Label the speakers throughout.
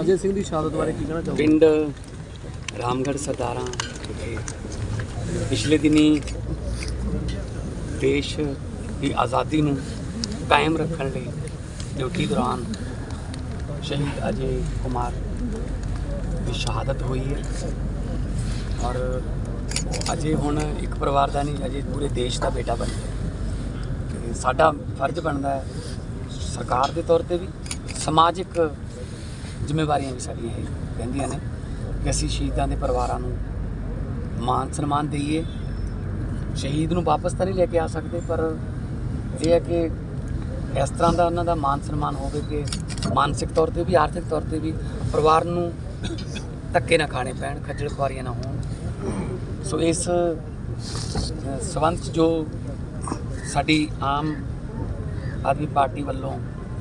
Speaker 1: ਅਜੇ ਸਿੰਘ ਦੀ ਸ਼ਹਾਦਤ ਬਾਰੇ ਕੀ ਕਹਿਣਾ ਚਾਹੋਗੇ?
Speaker 2: ਪਿੰਡ ਰਾਮਗੜ੍ਹ ਸਰਦਾਰਾਂ ਪਿਛਲੇ ਦਿਨੀ ਦੇਸ਼ ਦੀ ਆਜ਼ਾਦੀ ਨੂੰ ਕਾਇਮ ਰੱਖਣ ਲਈ ਡਿਊਟੀ ਦੌਰਾਨ ਸ਼ਹੀਦ ਅਜੇ ਕੁਮਾਰ ਦੀ ਸ਼ਹਾਦਤ ਹੋਈ ਹੈ। ਔਰ ਅਜੇ ਹੁਣ ਇੱਕ ਪਰਿਵਾਰ ਦਾ ਨਹੀਂ ਅਜੇ ਪੂਰੇ ਦੇਸ਼ ਦਾ ਬੇਟਾ ਬਣ ਗਿਆ ਸਾਡਾ ਫਰਜ਼ ਬਣਦਾ ਹੈ ਸਰਕਾਰ ਦੇ ਤੌਰ ਤੇ ਵੀ ਸਮਾਜਿਕ ਜ਼ਿੰਮੇਵਾਰੀਆਂ ਵੀ ਸਾਡੀਆਂ ਇਹ ਕਹਿੰਦੀਆਂ ਨੇ ਕਿ ਅਸੀਂ ਸ਼ਹੀਦਾਂ ਦੇ ਪਰਿਵਾਰਾਂ ਨੂੰ ਮਾਨ ਸਨਮਾਨ ਦਈਏ। ਸ਼ਹੀਦ ਨੂੰ ਵਾਪਸ ਤਾਂ ਨਹੀਂ ਲੈ ਕੇ ਆ ਸਕਦੇ ਪਰ ਇਹ ਹੈ ਕਿ ਇਸ ਤਰ੍ਹਾਂ ਦਾ ਉਹਨਾਂ ਦਾ ਮਾਨ ਸਨਮਾਨ ਹੋਵੇ ਕਿ ਮਾਨਸਿਕ ਤੌਰ ਤੇ ਵੀ ਆਰਥਿਕ ਤੌਰ ਤੇ ਵੀ ਪਰਿਵਾਰ ਨੂੰ ਧੱਕੇ ਨਾ ਖਾਣੇ ਪੈਣ ਖੱਜਲ ਖੁਆਰੀਆਂ ਨਾ ਹੋਣ। ਸੋ ਇਸ ਅ, ਸੰਬੰਧ ਜੋ ਸਾਡੀ ਆਮ ਆਦਮੀ ਪਾਰਟੀ ਵੱਲੋਂ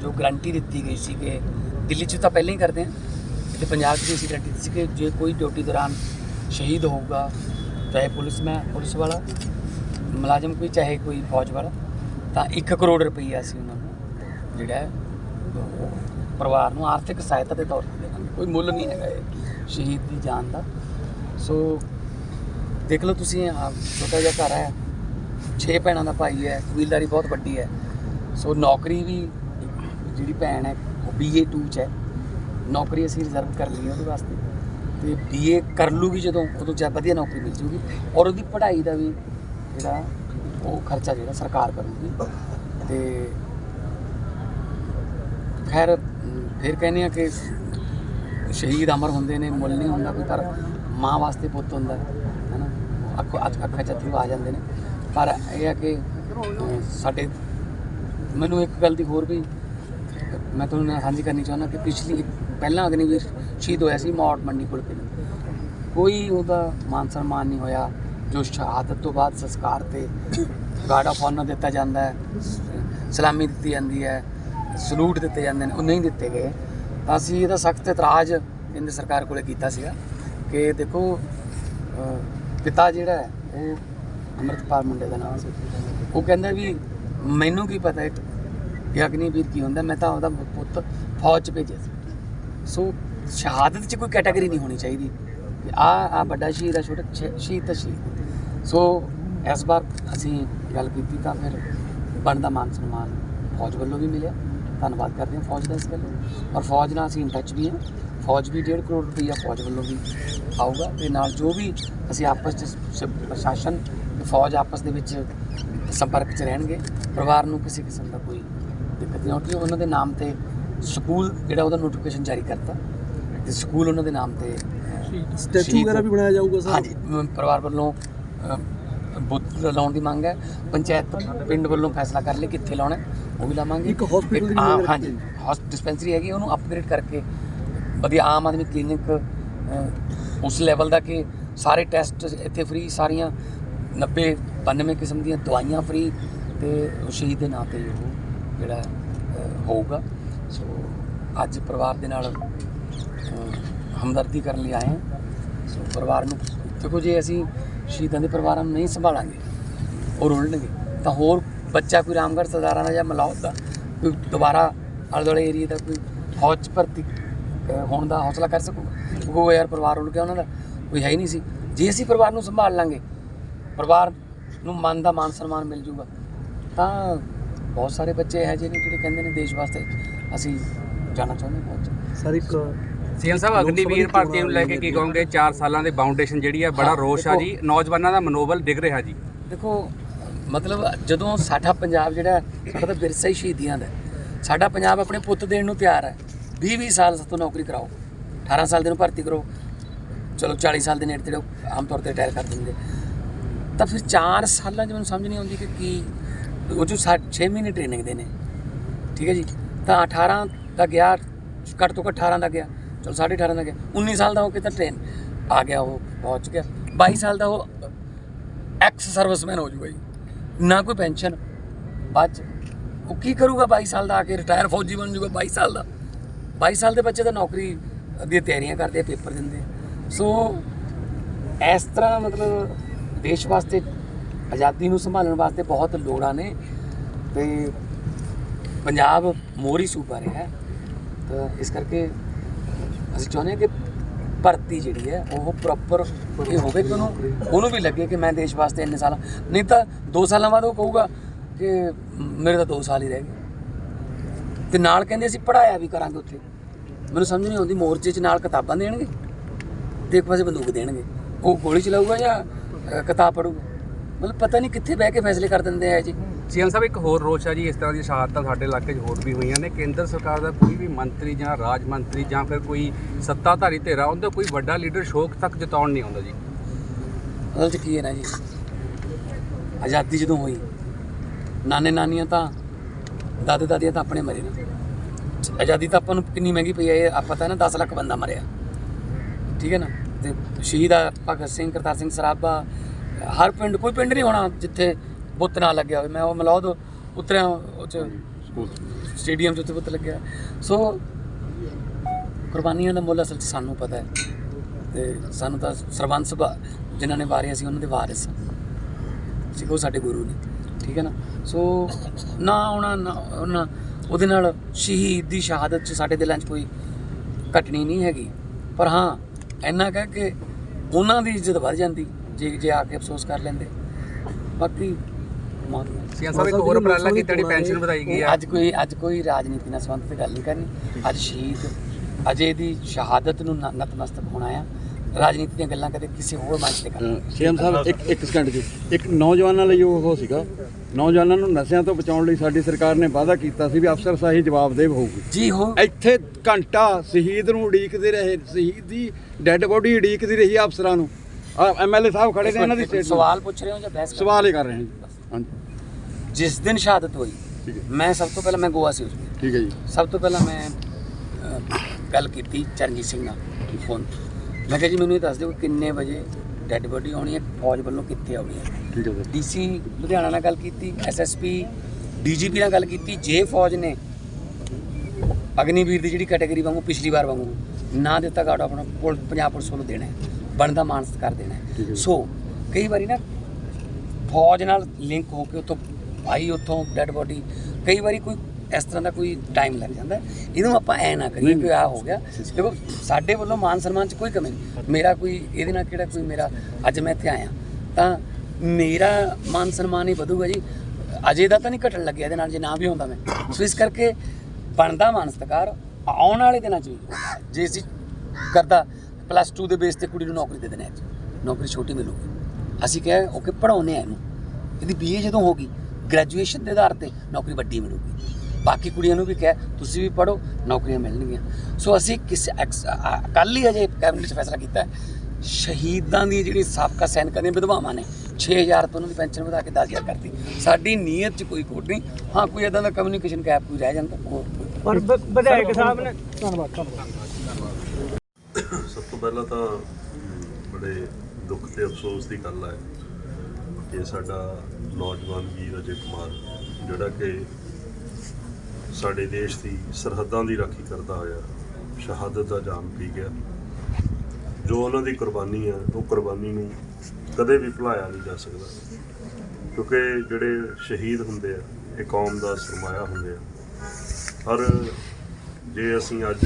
Speaker 2: ਜੋ ਗਰੰਟੀ ਦਿੱਤੀ ਗਈ ਸੀ ਕਿ ਦਿੱਲੀ 'ਚ ਤਾਂ ਪਹਿਲਾਂ ਹੀ ਕਰਦੇ ਆ। ਤੇ ਪੰਜਾਬ 'ਚ ਵੀ ਅਸੀਂ ਗਰੰਟੀ ਦਿੱਤੀ ਸੀ ਕਿ ਜੇ ਕੋਈ ਡਿਊਟੀ ਦੌਰਾਨ ਸ਼ਹੀਦ ਹੋਊਗਾ, ਚਾਹੇ ਪੁਲਿਸ ਮੈਂ ਪੁਲਿਸ ਵਾਲਾ, ਮੁਲਾਜ਼ਮ ਕੋਈ, ਚਾਹੇ ਕੋਈ ਫੌਜ ਵਾਲਾ, ਤਾਂ 1 ਕਰੋੜ ਰੁਪਈਆ ਅਸੀਂ ਉਹਨਾਂ ਨੂੰ ਜਿਹੜਾ ਪਰਿਵਾਰ ਨੂੰ ਆਰਥਿਕ ਸਹਾਇਤਾ ਦੇ ਤੌਰ ਤੇ ਦੇਵਾਂਗੇ ਕੋਈ ਮੁੱਲ ਨਹੀਂ ਹੈਗਾ ਇਹ ਸ਼ਹੀਦ ਦੀ ਜਾਨ ਦਾ। ਸੋ ਦੇਖ ਲਓ ਤੁਸੀਂ, ਆਹ ਛੋਟਾ ਜਿਹਾ ਘਰ ਹੈ, ਛੇ ਭੈਣਾਂ ਦਾ ਭਾਈ ਹੈ ਕਬੀਲਦਾਰੀ ਬਹੁਤ ਵੱਡੀ ਹੈ। ਸੋ ਨੌਕਰੀ ਵੀ ਜਿਹੜੀ ਭੈਣ ਹੈ ਉਹ ਬੀਏ 2 ਚ ਹੈ। ਨੌਕਰੀ ਅਸੀਂ ਰਿਜ਼ਰਵ ਕਰ ਲਈ ਹੈ ਉਹਦੇ ਵਾਸਤੇ। ਤੇ ਬੀਏ ਕਰ ਲੂਗੀ ਜਦੋਂ, ਉਦੋਂ ਜਾ ਵਧੀਆ ਨੌਕਰੀ ਮਿਲ ਜੂਗੀ। ਔਰ ਉਹਦੀ ਪੜ੍ਹਾਈ ਦਾ ਵੀ ਜਿਹੜਾ ਉਹ ਖਰਚਾ ਜਿਹੜਾ ਸਰਕਾਰ ਕਰੂਗੀ। ਤੇ ਖੈਰ, ਫਿਰ ਕਹਿੰਦੇ ਆ ਕਿ ਸ਼ਹੀਦ ਅਮਰ ਹੁੰਦੇ ਨੇ, ਮੁੱਲ ਨਹੀਂ ਹੁੰਦਾ ਕੋਈ, ਪਰ ਮਾਂ ਵਾਸਤੇ ਪੁੱਤ ਹੁੰਦਾ ਹੈ ਨਾ ਅੱਖ ਅੱਖ, ਅੱਖਾਂ 'ਚ ਅੱਥਰੂ ਆ ਜਾਂਦੇ ਨੇ। ਪਰ ਇਹ ਹੈ ਕਿ ਸਾਡੇ, ਮੈਨੂੰ ਇੱਕ ਗੱਲ ਦੀ ਹੋਰ ਵੀ ਮੈਂ ਤੁਹਾਨੂੰ ਨਾਲ ਸਾਂਝੀ ਕਰਨੀ ਚਾਹੁੰਦਾ ਕਿ ਪਿਛਲੀ ਪਹਿਲਾਂ ਅਗਨੀਵੀਰ ਸ਼ਹੀਦ ਹੋਇਆ ਸੀ ਮੌੜ ਮੰਡੀ ਕੋਲ ਪਿੰਡ। ਕੋਈ ਉਹਦਾ ਮਾਨ ਸਨਮਾਨ ਨਹੀਂ ਹੋਇਆ, ਜੋ ਸ਼ਹਾਦਤ ਤੋਂ ਬਾਅਦ ਸੰਸਕਾਰ ਤੇ ਗਾਰਡ ਆਫ ਆਨਰ ਦਿੱਤਾ ਜਾਂਦਾ ਹੈ, ਸਲਾਮੀ ਦਿੱਤੀ ਜਾਂਦੀ ਹੈ, ਸਲੂਟ ਦਿੱਤੇ ਜਾਂਦੇ ਨੇ, ਉਹ ਨਹੀਂ ਦਿੱਤੇ ਗਏ। ਤਾਂ ਅਸੀਂ ਇਹਦਾ ਸਖਤ ਇਤਰਾਜ਼ ਕੇਂਦਰ ਸਰਕਾਰ ਕੋਲੇ ਕੀਤਾ ਸੀਗਾ ਕਿ ਦੇਖੋ ਪਿਤਾ ਜਿਹੜਾ ਹੈ, ਉਹ ਅੰਮ੍ਰਿਤਪਾਲ ਮੁੰਡੇ ਦਾ ਨਾਮ ਸੀ। ਉਹ ਕਹਿੰਦਾ ਵੀ ਮੈਨੂੰ ਕੀ ਪਤਾ ਹੈ ਕਿ ਅਗਨੀਵੀਰ ਕੀ ਹੁੰਦਾ, ਮੈਂ ਤਾਂ ਉਹਦਾ ਪੁੱਤ ਫੌਜ 'ਚ ਭੇਜਿਆ ਸੀ। ਸੋ ਸ਼ਹਾਦਤ 'ਚ ਕੋਈ ਕੈਟਾਗਰੀ ਨਹੀਂ ਹੋਣੀ ਚਾਹੀਦੀ। ਆ ਆ ਵੱਡਾ ਸ਼ਹੀਦ ਆ, ਛੋਟਾ ਸ਼- ਸ਼ਹੀਦ ਤਾਂ ਸ਼ਹੀਦ। ਸੋ ਇਸ ਵਾਰ ਅਸੀਂ ਗੱਲ ਕੀਤੀ ਤਾਂ ਫਿਰ ਬਣਦਾ ਮਾਨ ਸਨਮਾਨ ਫੌਜ ਵੱਲੋਂ ਵੀ ਮਿਲਿਆ। ਧੰਨਵਾਦ ਕਰਦੇ ਹਾਂ ਫੌਜ ਦਾ ਇਸ ਗੱਲ ਔਰ ਫੌਜ ਨਾਲ ਅਸੀਂ ਇਨ ਟੱਚ ਵੀ ਹਾਂ। ਫੌਜ ਵੀ 1.5 ਕਰੋੜ ਰੁਪਈਆ ਫੌਜ ਵੱਲੋਂ ਵੀ ਆਊਗਾ। ਤੇ ਨਾਲ ਜੋ ਵੀ ਅਸੀਂ ਆਪਸ 'ਚ ਪ੍ਰਸ਼ਾਸਨ ਤੇ ਫੌਜ ਆਪਸ ਦੇ ਵਿੱਚ ਸੰਪਰਕ 'ਚ ਰਹਿਣਗੇ। ਪਰਿਵਾਰ ਨੂੰ ਕਿਸੇ ਕਿਸਮ ਦਾ ਕੋਈ ਦਿੱਕਤ ਨਹੀਂ ਆਉਂਦੀ ਉਹਨਾਂ ਦੇ ਨਾਮ ਤੇ ਸਕੂਲ ਜਿਹੜਾ ਉਹਦਾ ਨੋਟੀਫਿਕੇਸ਼ਨ ਜਾਰੀ ਕਰਤਾ। ਤੇ ਸਕੂਲ ਉਹਨਾਂ ਦੇ ਨਾਮ ਤੇ
Speaker 1: ਸਟੈਚੂ ਵਗੈਰਹ ਵੀ ਬਣਾਇਆ ਜਾਊਗਾ ਸਰ?
Speaker 2: ਹਾਂਜੀ ਪਰਿਵਾਰ ਵੱਲੋਂ ਬੁੱਤ ਲਾਉਣ ਦੀ ਮੰਗ ਹੈ। ਪੰਚਾਇਤ ਪਿੰਡ ਵੱਲੋਂ ਫੈਸਲਾ ਕਰ ਲਈ ਕਿੱਥੇ ਲਾਉਣਾ ਉਹ ਵੀ ਲਾਵਾਂਗੇ।
Speaker 1: ਇੱਕ hospital ਦੀ ਮੰਗ
Speaker 2: ਹਾਂਜੀ ਹਸਪ ਡਿਸਪੈਂਸਰੀ ਹੈਗੀ ਉਹਨੂੰ ਅਪਗ੍ਰੇਡ ਕਰਕੇ ਵਧੀਆ ਆਮ ਆਦਮੀ ਕਲੀਨਿਕ ਉਸ ਲੈਵਲ ਦਾ ਕਿ ਸਾਰੇ ਟੈਸਟ ਇੱਥੇ ਫ੍ਰੀ ਸਾਰੀਆਂ 90 92 ਕਿਸਮ ਦੀਆਂ ਦਵਾਈਆਂ ਫ੍ਰੀ ਤੇ ਸ਼ਹੀਦ ਦੇ ਨਾਂ ਤੇ ਉਹ ਜਿਹੜਾ ਹੋਊਗਾ। ਸੋ ਅੱਜ ਪਰਿਵਾਰ ਦੇ ਨਾਲ ਹਮਦਰਦੀ ਕਰਨ ਲਈ ਆਏ ਹਾਂ। ਸੋ ਪਰਿਵਾਰ ਨੂੰ ਦੇਖੋ ਜੇ ਅਸੀਂ ਸ਼ਹੀਦਾਂ ਦੇ ਪਰਿਵਾਰਾਂ ਨੂੰ ਨਹੀਂ ਸੰਭਾਲਾਂਗੇ ਉਹ ਰੁਲਣਗੇ ਤਾਂ ਹੋਰ ਬੱਚਾ ਕੋਈ ਰਾਮਗੜ੍ਹ ਸਰਦਾਰਾਂ ਦਾ ਜਾਂ ਮਲੌਦ ਦਾ ਕੋਈ ਦੁਬਾਰਾ ਆਲੇ ਦੁਆਲੇ ਏਰੀਆ ਦਾ ਕੋਈ ਫੌਜ 'ਚ ਭਰਤੀ ਅ, ਹੋਣ ਦਾ ਹੌਸਲਾ ਕਰ ਸਕੂਗਾ ਉਹ ਯਾਰ ਪਰਿਵਾਰ ਰੁਲ ਗਿਆ ਉਹਨਾਂ ਦਾ ਕੋਈ ਹੈ ਹੀ ਨਹੀਂ ਸੀ। ਜੇ ਅਸੀਂ ਪਰਿਵਾਰ ਨੂੰ ਸੰਭਾਲ ਲਾਂਗੇ ਪਰਿਵਾਰ ਨੂੰ ਮਨ ਦਾ ਮਾਨ ਸਨਮਾਨ ਮਿਲ ਜੂਗਾ ਤਾਂ ਬਹੁਤ ਸਾਰੇ ਬੱਚੇ ਇਹੋ ਜਿਹੇ ਨੇ ਜਿਹੜੇ ਕਹਿੰਦੇ ਨੇ ਦੇਸ਼ ਵਾਸਤੇ ਅਸੀਂ ਜਾਣਾ ਚਾਹੁੰਦੇ 'ਚ
Speaker 1: ਸਰ ਇੱਕ
Speaker 3: ਸੀਐਮ ਸਾਹਿਬ ਅਗਨੀਵੀਰ ਭਰਤੀ ਨੂੰ ਲੈ ਕੇ ਕੀ ਕਹੋਗੇ? 4 ਸਾਲਾਂ ਦੇ ਬਾਉਂਡੇਸ਼ਨ ਜਿਹੜੀ ਹੈ ਬੜਾ ਰੋਸ਼ ਆ। ਜੀ। ਨੌਜਵਾਨਾਂ ਦਾ ਮਨੋਬਲ ਡਿੱਗ ਰਿਹਾ ਜੀ।
Speaker 2: ਦੇਖੋ ਮਤਲਬ ਜਦੋਂ ਸਾਡਾ ਪੰਜਾਬ ਜਿਹੜਾ ਸਾਡਾ ਤਾਂ ਵਿਰਸਾ ਹੀ ਸ਼ਹੀਦੀਆਂ ਦਾ। ਸਾਡਾ ਪੰਜਾਬ ਆਪਣੇ ਪੁੱਤ ਦੇਣ ਨੂੰ ਤਿਆਰ ਹੈ। 20 20 ਸਾਲ ਸਾਤੋਂ ਨੌਕਰੀ ਕਰਾਓ। 18 ਸਾਲ ਦੇ ਨੂੰ ਭਰਤੀ ਕਰੋ। ਚਲੋ 40 ਸਾਲ ਦੇ ਨੇੜੇ ਤੇੜੇ ਆਮ ਤੌਰ ਤੇ ਰਿਟਾਇਰ ਕਰ ਦਿੰਦੇ। ਤਾਂ ਫਿਰ 4 ਸਾਲਾਂ 'ਚ ਮੈਨੂੰ ਸਮਝ ਨਹੀਂ ਆਉਂਦੀ ਕਿ ਕੀ ਉਹ ਜੋ 6 ਮਹੀਨੇ ਟ੍ਰੇਨਿੰਗ ਦੇ ਨੇ। ਠੀਕ ਹੈ ਜੀ? ਤਾਂ 18 ਦਾ ਗਿਆ, ਘੱਟ ਤੋਂ ਘੱਟ 18 ਦਾ ਗਿਆ। ਚਲੋ 18.5 ਦਾ ਗਿਆ। 19 ਸਾਲ ਦਾ ਹੋ ਕੇ ਤਾਂ ਟ੍ਰੇਨ ਆ ਗਿਆ ਉਹ, ਪਹੁੰਚ ਗਿਆ। 22 ਸਾਲ ਦਾ ਉਹ ਐਕਸ ਸਰਵਿਸਮੈਨ ਹੋ ਜੂਗਾ ਜੀ। ਨਾ ਕੋਈ ਪੈਨਸ਼ਨ ਬਾਅਦ 'ਚ, ਉਹ ਕੀ ਕਰੂਗਾ 22 ਸਾਲ ਦਾ ਆ ਕੇ? ਰਿਟਾਇਰ ਫੌਜੀ ਬਣ ਜੂਗਾ 22 ਸਾਲ ਦਾ। 22 ਸਾਲ ਦੇ ਬੱਚੇ ਤਾਂ ਨੌਕਰੀ ਦੀਆਂ ਤਿਆਰੀਆਂ ਕਰਦੇ ਆ, ਪੇਪਰ ਦਿੰਦੇ ਸੋ, ਇਸ ਤਰ੍ਹਾਂ ਮਤਲਬ ਦੇਸ਼ ਵਾਸਤੇ ਆਜ਼ਾਦੀ ਨੂੰ ਸੰਭਾਲਣ ਵਾਸਤੇ ਬਹੁਤ ਲੋੜਾਂ ਨੇ ਤੇ ਪੰਜਾਬ ਮੋਰੀ ਸੂਬਾ ਰਿਹਾ ਤਾਂ ਇਸ ਕਰਕੇ ਅਸੀਂ ਚਾਹੁੰਦੇ ਹਾਂ ਕਿ ਭਰਤੀ ਜਿਹੜੀ ਹੈ, ਉਹ ਪ੍ਰੋਪਰ ਇਹ ਹੋਵੇ ਕਿ ਉਹਨੂੰ ਉਹਨੂੰ ਵੀ ਲੱਗੇ ਕਿ ਮੈਂ ਦੇਸ਼ ਵਾਸਤੇ ਇੰਨੇ ਸਾਲ ਨਹੀਂ ਤਾਂ 2 ਸਾਲਾਂ ਬਾਅਦ ਉਹ ਕਹੂਗਾ ਕਿ ਮੇਰੇ ਤਾਂ 2 ਸਾਲ ਹੀ ਰਹਿ ਗਏ। ਤੇ ਨਾਲ ਕਹਿੰਦੇ ਅਸੀਂ ਪੜਾਇਆ ਵੀ ਕਰਾਂਗੇ ਉੱਥੇ। ਮੈਨੂੰ ਸਮਝ ਨਹੀਂ ਆਉਂਦੀ, ਮੋਰਚੇ 'ਚ ਨਾਲ ਕਿਤਾਬਾਂ ਦੇਣਗੇ ਤੇ ਇੱਕ ਪਾਸੇ ਬੰਦੂਕ ਦੇਣਗੇ। ਉਹ ਗੋਲੀ ਚਲਾਊਗਾ ਜਾਂ ਕਿਤਾਬ ਪੜੂਗਾ ਮਤਲਬ ਪਤਾ ਨਹੀਂ ਕਿੱਥੇ ਬਹਿ ਕੇ ਫੈਸਲੇ ਕਰ ਦਿੰਦੇ ਆ ਜੀ।
Speaker 3: ਸੀਐਮ ਸਾਹਿਬ ਇੱਕ ਹੋਰ ਰੋਸ਼ ਹੈ ਜੀ ਇਸ ਤਰ੍ਹਾਂ ਦੀ ਸ਼ਹਾਦਤਾਂ ਸਾਡੇ ਇਲਾਕੇ 'ਚ ਹੋਰ ਵੀ ਹੋਈਆਂ ਨੇ। ਕੇਂਦਰ ਸਰਕਾਰ ਦਾ ਕੋਈ ਵੀ ਮੰਤਰੀ ਜਾਂ ਰਾਜ ਮੰਤਰੀ ਜਾਂ ਫਿਰ ਕੋਈ ਸੱਤਾਧਾਰੀ ਧਿਰਾ ਉਹਦਾ ਕੋਈ ਵੱਡਾ ਲੀਡਰ ਸ਼ੋਕ ਤੱਕ ਜਤਾਉਣ ਨਹੀਂ ਆਉਂਦਾ ਜੀ।
Speaker 2: ਅਸਲ 'ਚ ਕੀ ਹੈ ਨਾ ਜੀ? ਆਜ਼ਾਦੀ ਜਦੋਂ ਹੋਈ ਨਾਨੇ ਨਾਨੀਆਂ ਤਾਂ ਦਾਦੇ ਦਾਦੀਆਂ ਤਾਂ ਆਪਣੇ ਮਰੇ ਨੇ। ਆਜ਼ਾਦੀ ਤਾਂ ਆਪਾਂ ਨੂੰ ਕਿੰਨੀ ਮਹਿੰਗੀ ਪਈ ਹੈ ਆਪਾਂ ਤਾਂ ਨਾ 10 ਲੱਖ ਬੰਦਾ ਮਰਿਆ। ਠੀਕ ਹੈ ਨਾ? ਤੇ ਸ਼ਹੀਦ ਆ ਭਗਤ ਸਿੰਘ ਕਰਤਾਰ ਸਿੰਘ ਸਰਾਭਾ ਹਰ ਪਿੰਡ ਕੋਈ ਪਿੰਡ ਨਹੀਂ ਹੋਣਾ ਜਿੱਥੇ ਬੁੱਤ ਨਾ ਲੱਗਿਆ ਹੋਵੇ। ਮੈਂ ਉਹ ਮਲੌਦ ਉਤਰਿਆ ਉਹ ਚ ਸਟੇਡੀਅਮ 'ਚ ਉੱਥੇ ਬੁੱਤ ਲੱਗਿਆ। ਸੋ ਕੁਰਬਾਨੀਆਂ ਦਾ ਮੁੱਲ ਅਸਲ 'ਚ ਸਾਨੂੰ ਪਤਾ ਹੈ। ਤੇ ਸਾਨੂੰ ਤਾਂ ਸਰਬੰਸ ਜਿਨ੍ਹਾਂ ਨੇ ਵਾਰਿਆ ਸੀ ਉਹਨਾਂ ਦੇ ਵਾਰਿਸ ਸੀ ਉਹ ਸਾਡੇ ਗੁਰੂ ਨੇ ਠੀਕ ਹੈ ਨਾ? ਸੋ ਨਾ ਉਹਨਾਂ ਨਾ ਉਹਨਾਂ ਉਹਦੇ ਨਾਲ ਸ਼ਹੀਦ ਦੀ ਸ਼ਹਾਦਤ 'ਚ ਸਾਡੇ ਦਿਲਾਂ 'ਚ ਕੋਈ ਘਟਣੀ ਨਹੀਂ ਹੈਗੀ। ਪਰ ਹਾਂ ਇੰਨਾ ਕਹਿ ਕੇ ਉਹਨਾਂ ਦੀ ਇੱਜ਼ਤ ਵੱਧ ਜਾਂਦੀ। ਜੇ ਜੇ ਆ ਕੇ ਅਫਸੋਸ ਕਰ ਲੈਂਦੇ। ਬਾਕੀ
Speaker 3: ਸੀਐਮ ਸਾਹਿਬ ਇੱਕ ਹੋਰ ਉਪਰਾਲਾ ਕੀਤਾ ਜਿਹੜੀ ਪੈਨਸ਼ਨ ਵਧਾਈ ਗਈ ਹੈ
Speaker 2: ਅੱਜ ਕੋਈ ਅੱਜ ਕੋਈ ਰਾਜਨੀਤੀ ਨਾਲ ਸੰਬੰਧਿਤ ਗੱਲ ਨਹੀਂ ਕਰਨੀ। ਅੱਜ ਸ਼ਹੀਦ ਅਜੇ ਦੀ ਸ਼ਹਾਦਤ ਨੂੰ ਨਤਮਸਤਕ ਹੋਣਾ ਆ। ਰਾਜਨੀਤੀ ਦੀਆਂ ਗੱਲਾਂ ਕਦੇ ਕਿਸੇ ਹੋਰ ਮੰਚ ਤੇ ਕਰਨੀ।
Speaker 4: ਸੀਐਮ ਸਾਹਿਬ ਇੱਕ ਇੱਕ ਸਕਿੰਟ ਜੀ। ਇੱਕ ਨੌਜਵਾਨਾਂ ਲਈ ਉਹ ਸੀਗਾ। ਨੌਜਵਾਨਾਂ ਨੂੰ ਨਸ਼ਿਆਂ ਤੋਂ ਬਚਾਉਣ ਲਈ ਸਾਡੀ ਸਰਕਾਰ ਨੇ ਵਾਅਦਾ ਕੀਤਾ ਸੀ ਵੀ ਅਫਸਰ ਸਾਹੀ ਜਵਾਬਦੇਹ ਹੋਊਗੀ।
Speaker 2: ਜੀ ਹੋ।
Speaker 4: ਇੱਥੇ ਘੰਟਾ ਸ਼ਹੀਦ ਨੂੰ ਉਡੀਕਦੇ ਰਹੇ ਸ਼ਹੀਦ ਦੀ ਡੈੱਡ ਬੋਡੀ ਉਡੀਕਦੀ ਰਹੀ ਅਫਸਰਾਂ ਨੂੰ। ਐਮਐਲਏ ਸਾਹਿਬ ਖੜੇ ਨੇ ਇਹਨਾਂ ਦੀ ਸਟੇਟ
Speaker 2: ਸਵਾਲ ਪੁੱਛ ਰਹੇ ਹੋ ਜਾਂ ਬਹਿਸ
Speaker 4: ਸਵਾਲ ਹੀ ਕਰ ਰਹੇ ਹਾਂ ਜੀ। ਹਾਂਜੀ?
Speaker 2: ਜਿਸ ਦਿਨ ਸ਼ਹਾਦਤ ਹੋਈ ਮੈਂ ਸਭ ਤੋਂ ਪਹਿਲਾਂ ਮੈਂ ਗੋਆ ਸੀ ਉਸ ਦਿਨ
Speaker 4: ਠੀਕ ਹੈ ਜੀ।
Speaker 2: ਸਭ ਤੋਂ ਪਹਿਲਾਂ ਮੈਂ ਗੱਲ ਕੀਤੀ ਚਰਨਜੀਤ ਸਿੰਘ ਨਾਲ ਫੋਨ ਮੈਂ ਕਿਹਾ ਜੀ ਮੈਨੂੰ ਇਹ ਦੱਸ ਦਿਓ ਕਿੰਨੇ ਵਜੇ ਡੈੱਡ ਬੋਡੀ ਆਉਣੀ ਹੈ ਫੌਜ ਵੱਲੋਂ ਕਿੱਥੇ ਆਉਣੀ ਹੈ?
Speaker 4: ਠੀਕ ਹੈ
Speaker 2: ਡੀਸੀ ਲੁਧਿਆਣਾ ਨਾਲ ਗੱਲ ਕੀਤੀ ਐਸਐਸਪੀ ਡੀਜੀਪੀ ਨਾਲ ਗੱਲ ਕੀਤੀ ਜੇ ਫੌਜ ਨੇ ਅਗਨੀਵੀਰ ਦੀ ਜਿਹੜੀ ਕੈਟਾਗਰੀ ਵਾਂਗੂ ਪਿਛਲੀ ਵਾਰ ਵਾਂਗੂ ਨਾ ਦਿੱਤਾ ਗਾਰਡ ਆਪਣਾ ਪੰਜਾਬ ਪੁਲਿਸ ਵੱਲੋਂ ਦੇਣਾ ਹੈ। ਬਣਦਾ ਮਾਨ ਸਤਿਕਾਰ ਦੇਣਾ। ਸੋ ਕਈ ਵਾਰੀ ਨਾ ਫੌਜ ਨਾਲ ਲਿੰਕ ਹੋ ਕੇ ਉੱਥੋਂ ਆਈ ਉੱਥੋਂ ਡੈੱਡ ਬੋਡੀ ਕਈ ਵਾਰੀ ਕੋਈ ਇਸ ਤਰ੍ਹਾਂ ਦਾ ਕੋਈ ਟਾਈਮ ਲੱਗ ਜਾਂਦਾ। ਇਹਨੂੰ ਆਪਾਂ ਐ ਨਾ ਕਰੀਏ। ਕਿ ਆ ਹੋ ਗਿਆ ਦੇਖੋ ਸਾਡੇ ਵੱਲੋਂ ਮਾਨ ਸਨਮਾਨ 'ਚ ਕੋਈ ਕਮੀ ਨਹੀਂ ਮੇਰਾ ਕੋਈ ਇਹਦੇ ਨਾਲ ਕਿਹੜਾ ਕੋਈ ਮੇਰਾ ਅੱਜ ਮੈਂ ਇੱਥੇ ਆਇਆ ਤਾਂ ਮੇਰਾ ਮਾਨ ਸਨਮਾਨ ਹੀ ਵਧੂਗਾ ਜੀ ਅਜੇ ਦਾ ਤਾਂ ਨਹੀਂ ਘਟਣ ਲੱਗਿਆ ਇਹਦੇ ਨਾਲ ਜੇ ਨਾ ਵੀ ਹੁੰਦਾ ਮੈਂ ਸੋ ਇਸ ਕਰਕੇ ਬਣਦਾ ਮਾਨ ਸਤਿਕਾਰ ਆਉਣ ਵਾਲੇ ਦਿਨਾਂ 'ਚ। ਜੇ ਅਸੀਂ ਕਰਦਾ ਪਲੱਸ 2 ਦੇ ਬੇਸ ਤੇ ਕੁੜੀ ਨੂੰ ਨੌਕਰੀ ਦੇ ਦੇਣਾ ਅੱਜ ਨੌਕਰੀ ਛੋਟੀ ਮਿਲੂਗੀ। ਅਸੀਂ ਕਿਹਾ ਓਕੇ ਪੜਾਉਨੇ ਆ ਇਹਨੂੰ। ਇਹਦੀ ਬੀਏ ਜਦੋਂ ਹੋਗੀ ਗ੍ਰੈਜੂਏਸ਼ਨ ਦੇ ਆਧਾਰ ਤੇ ਨੌਕਰੀ ਵੱਡੀ ਮਿਲੂਗੀ। ਬਾਕੀ ਕੁੜੀਆਂ ਨੂੰ ਵੀ ਕਿਹਾ ਤੁਸੀਂ ਵੀ ਪੜੋ ਨੌਕਰੀਆਂ ਮਿਲਣਗੀਆਂ। ਸੋ ਅਸੀਂ ਕਿਸ ਕੱਲ ਹੀ ਅਜੇ ਕੈਬਨਿਟ 'ਚ ਫੈਸਲਾ ਕੀਤਾ। ਹੈ ਸ਼ਹੀਦਾਂ ਦੀ ਜਿਹੜੀ ਸਾਬਕਾ ਸੈਨਿਕਾਂ ਦੀਆਂ ਵਿਧਵਾਵਾਂ ਨੇ 6000 ਤੋਂ ਉਹਨਾਂ ਦੀ ਪੈਨਸ਼ਨ ਵਧਾ ਕੇ 10000 ਕਰਤੀ। ਸਾਡੀ ਨੀਅਤ 'ਚ ਕੋਈ ਕੋਟ ਨਹੀਂ। ਹਾਂ ਕੋਈ ਇਦਾਂ ਦਾ ਕਮਿਊਨੀਕੇਸ਼ਨ ਗੈਪ ਕੋਈ ਰਹਿ ਜਾਂਦਾ
Speaker 1: ਪਰ ਵਿਧਾਇਕ ਸਾਹਿਬ ਨੇ
Speaker 5: ਸਭ ਤੋਂ ਪਹਿਲਾਂ ਤਾਂ ਬੜੇ ਦੁੱਖ ਤੇ ਅਫਸੋਸ ਦੀ ਗੱਲ ਹੈ ਕਿ ਸਾਡਾ ਨੌਜਵਾਨ ਵੀਰ ਅਜੇ ਕੁਮਾਰ, ਜਿਹੜਾ ਕਿ ਸਾਡੇ ਦੇਸ਼ ਦੀ ਸਰਹੱਦਾਂ ਦੀ ਰਾਖੀ ਕਰਦਾ ਹੋਇਆ, ਸ਼ਹਾਦਤ ਦਾ ਜਾਮ ਪੀ ਗਿਆ। ਜੋ ਉਹਨਾਂ ਦੀ ਕੁਰਬਾਨੀ ਹੈ, ਉਹ ਕੁਰਬਾਨੀ ਨੂੰ ਕਦੇ ਵੀ ਭੁਲਾਇਆ ਨਹੀਂ ਜਾ ਸਕਦਾ। ਕਿਉਂਕਿ ਜਿਹੜੇ ਸ਼ਹੀਦ ਹੁੰਦੇ ਆ, ਇਹ ਕੌਮ ਦਾ ਸਰਮਾਇਆ ਹੁੰਦੇ ਆ। ਪਰ ਜੇ ਅਸੀਂ ਅੱਜ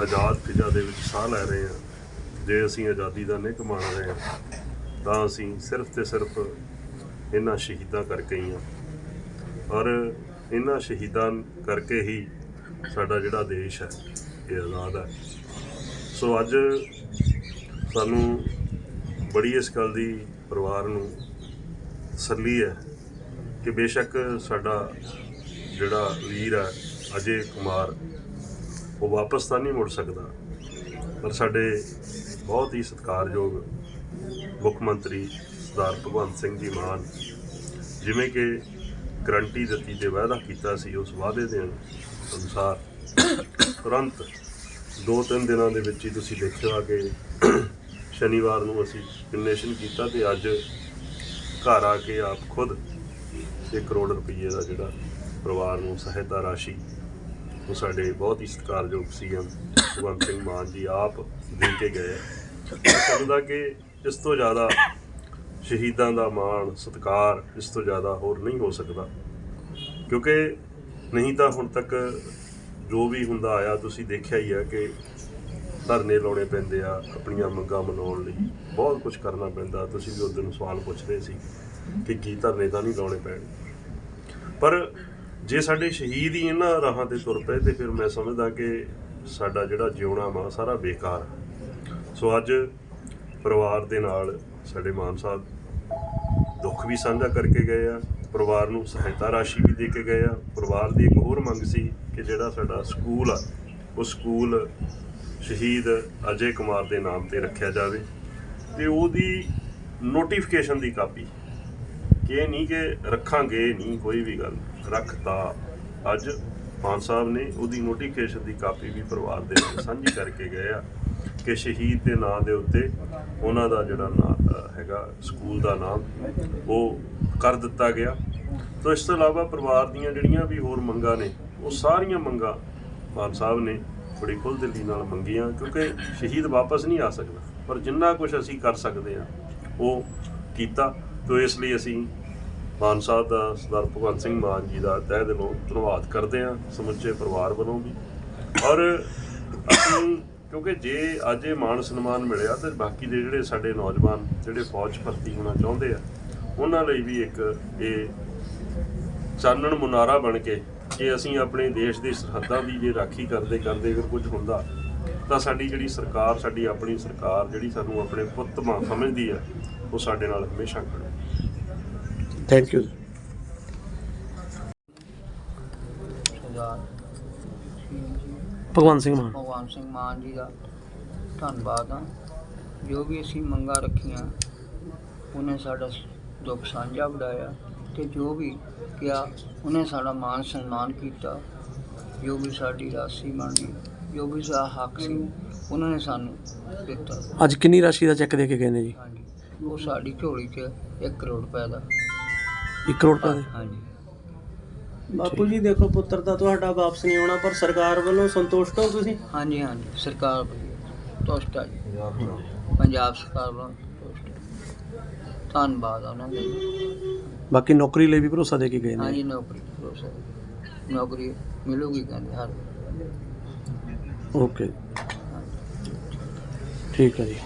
Speaker 5: ਆਜ਼ਾਦ ਫਿਜ਼ਾ ਦੇ ਵਿੱਚ ਸਾਹ ਲੈ ਰਹੇ ਹਾਂ। ਜੇ ਅਸੀਂ ਆਜ਼ਾਦੀ ਦਾ ਨਿੱਘ ਮਾਣ ਰਹੇ ਹਾਂ, ਤਾਂ ਅਸੀਂ ਸਿਰਫ ਤੇ ਸਿਰਫ ਇਹਨਾਂ ਸ਼ਹੀਦਾਂ ਕਰਕੇ ਹੀ ਹਾਂ। ਔਰ ਇਹਨਾਂ ਸ਼ਹੀਦਾਂ ਕਰਕੇ ਹੀ ਸਾਡਾ ਜਿਹੜਾ ਦੇਸ਼ ਹੈ, ਇਹ ਆਜ਼ਾਦ ਹੈ। ਸੋ ਅੱਜ ਸਾਨੂੰ ਬੜੀ ਇਸ ਗੱਲ ਦੀ ਪਰਿਵਾਰ ਨੂੰ ਤਸੱਲੀ ਹੈ ਕਿ ਬੇਸ਼ੱਕ ਸਾਡਾ ਜਿਹੜਾ ਵੀਰ ਹੈ, ਅਜੇ ਕੁਮਾਰ ਉਹ ਵਾਪਸ ਤਾਂ ਨਹੀਂ ਮੁੜ ਸਕਦਾ। ਪਰ ਸਾਡੇ ਬਹੁਤ ਹੀ ਸਤਿਕਾਰਯੋਗ ਮੁੱਖ ਮੰਤਰੀ ਸਰਦਾਰ ਭਗਵੰਤ ਸਿੰਘ ਜੀ ਮਾਨ, ਜਿਵੇਂ ਕਿ ਗਰੰਟੀ ਦਿੱਤੀ ਤੇ ਵਾਅਦਾ ਕੀਤਾ ਸੀ ਉਸ ਵਾਅਦੇ ਦੇ ਅਨੁਸਾਰ, ਤੁਰੰਤ ਦੋ ਤਿੰਨ ਦਿਨਾਂ ਦੇ ਵਿੱਚ ਹੀ ਤੁਸੀਂ ਦੇਖਿਆ ਕਿ ਸ਼ਨੀਵਾਰ ਨੂੰ ਅਸੀਂ ਕਨੇਸ਼ਨ ਕੀਤਾ ਤੇ ਅੱਜ ਘਰ ਆ ਕੇ ਆਪ ਖੁਦ 1 ਕਰੋੜ ਰੁਪਏ ਦਾ ਜਿਹੜਾ ਪਰਿਵਾਰ ਨੂੰ ਸਹਾਇਤਾ ਰਾਸ਼ੀ ਉਹ ਸਾਡੇ ਬਹੁਤ ਹੀ ਸਤਿਕਾਰਯੋਗ ਸੀਐਮ ਭਗਵੰਤ ਸਿੰਘ ਮਾਨ ਜੀ ਆਪ ਦੇ ਕੇ ਗਏ। ਸਮਝਦਾ ਕਿ ਇਸ ਤੋਂ ਜ਼ਿਆਦਾ ਸ਼ਹੀਦਾਂ ਦਾ ਮਾਣ, ਸਤਿਕਾਰ ਇਸ ਤੋਂ ਜ਼ਿਆਦਾ ਹੋਰ ਨਹੀਂ ਹੋ ਸਕਦਾ। ਕਿਉਂਕਿ ਨਹੀਂ ਤਾਂ ਹੁਣ ਤੱਕ ਜੋ ਵੀ ਹੁੰਦਾ ਆਇਆ, ਤੁਸੀਂ ਦੇਖਿਆ ਹੀ ਆ ਕਿ ਧਰਨੇ ਲਾਉਣੇ ਪੈਂਦੇ ਆ, ਆਪਣੀਆਂ ਮੰਗਾਂ ਮਨਾਉਣ ਲਈ। ਬਹੁਤ ਕੁਝ ਕਰਨਾ ਪੈਂਦਾ। ਤੁਸੀਂ ਵੀ ਉਦੋਂ ਸਵਾਲ ਪੁੱਛ ਰਹੇ ਸੀ ਕਿ ਕੀ ਧਰਨੇ ਤਾਂ ਨਹੀਂ ਲਾਉਣੇ ਪੈਣ ਪਰ ਜੇ ਸਾਡੇ ਸ਼ਹੀਦ ਹੀ ਇਹਨਾਂ ਰਾਹਾਂ ਤੇ ਤੁਰ ਪਏ ਤੇ ਫਿਰ ਮੈਂ ਸਮਝਦਾ ਕਿ ਸਾਡਾ ਜਿਹੜਾ ਜਿਉਣਾ ਵਾ ਸਾਰਾ ਬੇਕਾਰ ਸੋ ਅੱਜ ਪਰਿਵਾਰ ਦੇ ਨਾਲ ਸਾਡੇ ਮਾਨ ਸਾਹਿਬ ਦੁੱਖ ਵੀ ਸਾਂਝਾ ਕਰਕੇ ਗਏ ਆ, ਪਰਿਵਾਰ ਨੂੰ ਸਹਾਇਤਾ ਰਾਸ਼ੀ ਵੀ ਦੇ ਕੇ ਗਏ ਆ। ਪਰਿਵਾਰ ਦੀ ਇੱਕ ਹੋਰ ਮੰਗ ਸੀ ਕਿ ਜਿਹੜਾ ਸਾਡਾ ਸਕੂਲ ਆ, ਉਹ ਸਕੂਲ ਸ਼ਹੀਦ ਅਜੇ ਕੁਮਾਰ ਦੇ ਨਾਮ ਤੇ ਰੱਖਿਆ ਜਾਵੇ ਤੇ ਉਹਦੀ ਨੋਟੀਫਿਕੇਸ਼ਨ ਦੀ ਕਾਪੀ ਇਹ ਨਹੀਂ ਕਿ ਰੱਖਾਂਗੇ ਨਹੀਂ, ਕੋਈ ਵੀ ਗੱਲ। ਰੱਖਤਾ। ਅੱਜ ਮਾਨ ਸਾਹਿਬ ਨੇ ਉਹਦੀ ਨੋਟੀਫਿਕੇਸ਼ਨ ਦੀ ਕਾਪੀ ਵੀ ਪਰਿਵਾਰ ਦੇ ਨਾਲ ਸਾਂਝੀ ਕਰਕੇ ਗਏ ਆ ਕਿ ਸ਼ਹੀਦ ਦੇ ਨਾਂ ਦੇ ਉੱਤੇ ਉਹਨਾਂ ਦਾ ਜਿਹੜਾ ਨਾਂ ਹੈਗਾ, ਸਕੂਲ ਦਾ ਨਾਮ ਉਹ ਕਰ ਦਿੱਤਾ ਗਿਆ। ਤੋਂ ਇਸ ਤੋਂ ਇਲਾਵਾ ਪਰਿਵਾਰ ਦੀਆਂ ਜਿਹੜੀਆਂ ਵੀ ਹੋਰ ਮੰਗਾਂ ਨੇ, ਉਹ ਸਾਰੀਆਂ ਮੰਗਾਂ ਮਾਨ ਸਾਹਿਬ ਨੇ ਬੜੀ ਖੁੱਲ੍ਹਦਿਲੀ ਨਾਲ ਮੰਗੀਆਂ, ਕਿਉਂਕਿ ਸ਼ਹੀਦ ਵਾਪਸ ਨਹੀਂ ਆ ਸਕਦਾ। ਪਰ ਜਿੰਨਾ ਕੁਝ ਅਸੀਂ ਕਰ ਸਕਦੇ ਹਾਂ, ਉਹ ਕੀਤਾ। ਤੋ ਇਸ ਲਈ ਅਸੀਂ ਮਾਨ ਸਾਹਿਬ ਦਾ ਸਰਦਾਰ ਭਗਵੰਤ ਸਿੰਘ ਮਾਨ ਜੀ ਦਾ ਤਹਿ ਦਿਲੋਂ ਧੰਨਵਾਦ ਕਰਦੇ ਹਾਂ, ਸਮੁੱਚੇ ਪਰਿਵਾਰ ਵੱਲੋਂ ਵੀ। ਔਰ ਅਸੀਂ, ਕਿਉਂਕਿ ਜੇ ਅੱਜ ਇਹ ਮਾਨ ਸਨਮਾਨ ਮਿਲਿਆ, ਤੇ ਬਾਕੀ ਦੇ ਜਿਹੜੇ ਸਾਡੇ ਨੌਜਵਾਨ, ਜਿਹੜੇ ਫੌਜ 'ਚ ਭਰਤੀ ਹੋਣਾ ਚਾਹੁੰਦੇ ਆ, ਉਹਨਾਂ ਲਈ ਵੀ ਇੱਕ ਇਹ ਚਾਨਣ ਮੁਨਾਰਾ ਬਣ ਕੇ ਕਿ ਅਸੀਂ ਆਪਣੇ ਦੇਸ਼ ਦੀ ਸਰਹੱਦਾਂ ਦੀ ਜੇ ਰਾਖੀ ਕਰਦੇ ਕਰਦੇ ਅਗਰ ਕੁਝ ਹੁੰਦਾ, ਤਾਂ ਸਾਡੀ ਜਿਹੜੀ ਸਰਕਾਰ, ਸਾਡੀ ਆਪਣੀ ਸਰਕਾਰ, ਜਿਹੜੀ ਸਾਨੂੰ ਆਪਣੇ ਪੁੱਤ ਮਾਂ ਸਮਝਦੀ ਹੈ ਉਹ ਸਾਡੇ ਨਾਲ ਹਮੇਸ਼ਾ ਖੜ੍ਹੇ।
Speaker 1: Thank you
Speaker 6: Sardar
Speaker 1: Bhagwant Singh Mann.
Speaker 6: ਭਗਵਾਨ ਸਿੰਘ ਮਾਨ ਜੀ ਦਾ ਧੰਨਵਾਦ ਹਾਂ। ਜੋ ਵੀ ਅਸੀਂ ਮੰਗਾਂ ਰੱਖੀਆਂ ਉਹਨੇ ਸਾਡਾ ਦੁੱਖ ਸਾਂਝਾ ਵਧਾਇਆ ਤੇ ਜੋ ਵੀ ਕਿਹਾ ਉਹਨੇ ਸਾਡਾ ਮਾਨ ਸਨਮਾਨ ਕੀਤਾ। ਜੋ ਵੀ ਸਾਡੀ ਰਾਸ਼ੀ ਬਣਦੀ ਜੋ ਵੀ ਸਾਡਾ ਹੱਕ ਸੀ ਉਹਨਾਂ ਨੇ ਸਾਨੂੰ ਦਿੱਤਾ।
Speaker 1: ਅੱਜ ਕਿੰਨੀ ਰਾਸ਼ੀ ਦਾ ਚੈੱਕ ਦੇ ਕੇ ਗਏ ਨੇ ਜੀ?
Speaker 6: ਹਾਂਜੀ ਉਹ ਸਾਡੀ ਝੋਲੀ 'ਚ 1 ਕਰੋੜ ਰੁਪਏ ਦਾ।
Speaker 1: 1 ਕਰੋੜ ਰੁਪਏ ਦੇ।
Speaker 6: ਹਾਂਜੀ।
Speaker 7: ਬਾਪੂ ਜੀ ਦੇਖੋ ਪੁੱਤਰ ਤਾਂ ਤੁਹਾਡਾ ਵਾਪਸ ਨਹੀਂ ਆਉਣਾ ਪਰ ਸਰਕਾਰ ਵੱਲੋਂ ਸੰਤੁਸ਼ਟ ਹੋ ਤੁਸੀਂ?
Speaker 6: ਹਾਂਜੀ ਹਾਂਜੀ। ਸਰਕਾਰ ਵਧੀਆ ਤੁਸ਼ਟ ਆ ਜੀ। ਪੰਜਾਬ ਸਰਕਾਰ ਵੱਲੋਂ ਤੁਸ਼ਟ ਹੈ। ਧੰਨਵਾਦ ਆ ਉਹਨਾਂ ਦਾ
Speaker 1: ਬਾਕੀ ਨੌਕਰੀ ਲਈ ਵੀ ਭਰੋਸਾ ਦੇ ਕੇ ਗਏ ਨੇ।
Speaker 6: ਹਾਂਜੀ ਨੌਕਰੀ ਭਰੋਸਾ ਨੌਕਰੀ ਮਿਲੂਗੀ ਕਹਿੰਦੇ ਹਰ
Speaker 1: ਓਕੇ। ਠੀਕ ਹੈ ਜੀ।